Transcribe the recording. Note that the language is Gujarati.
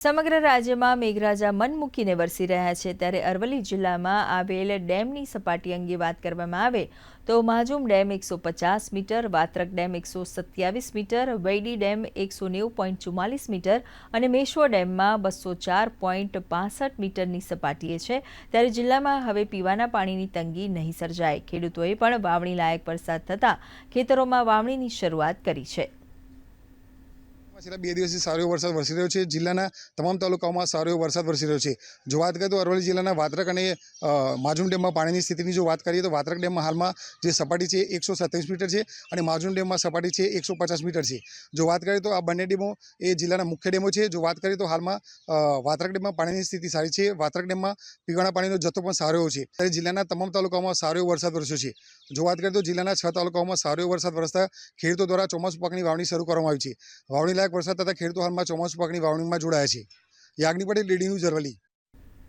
સમગ્ર રાજ્યમાં મેઘરાજા મન મૂકીને વરસી રહ્યા છે. ત્યારે અરવલ્લી જિલ્લામાં આવેલ ડેમની સપાટી અંગે વાત કરવામાં આવે તો માજુમ ડેમ એકસો પચાસ મીટર, વાત્રક ડેમ એકસો સત્યાવીસ મીટર, વૈડી ડેમ એકસો નેવું પોઈન્ટ ચુમ્માલીસ મીટર અને મેશ્વો ડેમમાં બસો ચાર પોઈન્ટ પાસઠ મીટરની સપાટીએ છે. ત્યારે જિલ્લામાં હવે પીવાના પાણીની તંગી નહીં સર્જાય. ખેડૂતોએ પણ વાવણી લાયક વરસાદ થતાં ખેતરોમાં વાવણીની શરૂઆત કરી છે. છેલ્લા બે દિવસથી સારો વરસાદ વરસી રહ્યો છે. જિલ્લાના તમામ તાલુકાઓમાં સારો વરસાદ વરસી રહ્યો છે. જો વાત કરીએ તો અરવલ્લી જિલ્લાના વાત્રક અને માજુમ ડેમમાં પાણીની સ્થિતિની જો વાત કરીએ તો વાત્રક ડેમમાં હાલમાં જે સપાટી છે એકસો મીટર છે અને માજુમ ડેમમાં સપાટી છે એકસો મીટર છે. જો વાત કરીએ તો આ બંને ડેમો એ જિલ્લાના મુખ્ય ડેમો છે. જો વાત કરીએ તો હાલમાં વાત્રક ડેમમાં પાણીની સ્થિતિ સારી છે. વાત્રક ડેમમાં પીવાના પાણીનો જથ્થો પણ સારો છે. ત્યારે જિલ્લાના તમામ તાલુકાઓમાં સારો એવો વરસાદ વરસ્યો છે. જો વાત કરીએ તો જિલ્લાના છ તાલુકાઓમાં સારો વરસાદ વરસતા ખેડૂતો દ્વારા ચોમાસુ પાકની વાવણી શરૂ કરવામાં આવી છે. વાવણી લાયક વરસાદ થતાં ખેડૂતો હાલમાં ચોમાસું પાકની વાવણીમાં જોડાયા છે. Yagnik Patel DD News Aravalli.